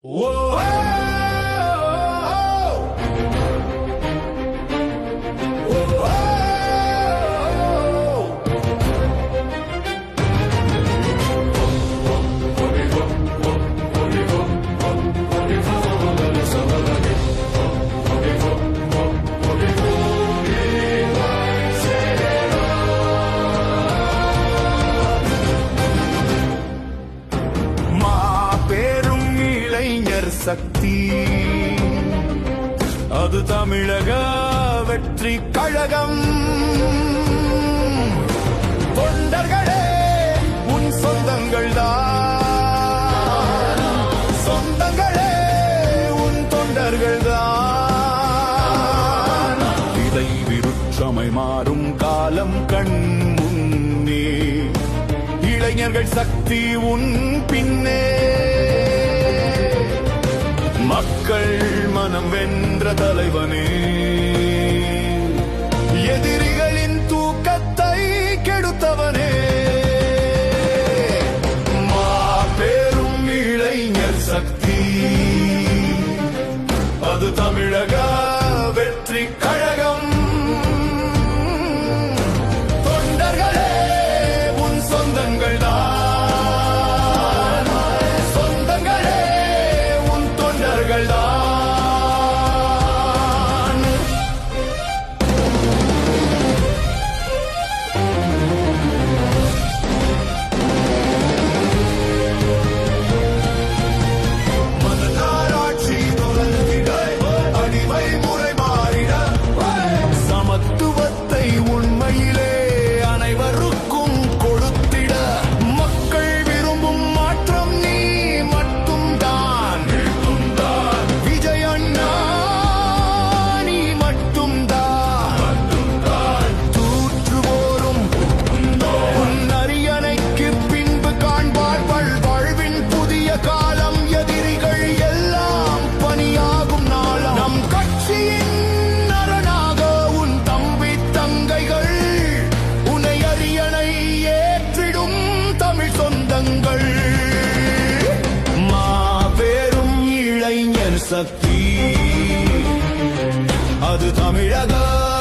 Whoa! சக்தி. அது தமிழக வெற்றி கழகம். தொண்டர்களே உன் சொந்தங்கள் தான். சொந்தங்களே உன் தொண்டர்கள் தான். இதை விருட்சமை மாறும் காலம் கண் முன்னே. இளைஞர்கள் சக்தி உன் மக்கள் மனம் வென்ற தலைவனே. எதிரிகளின் தூக்கத்தை கெடுத்தவனே. மா பெரும் இளைஞர் சக்தி. அது தமிழக வெற்றி கழகம். சக்தி. அது தமிழகம்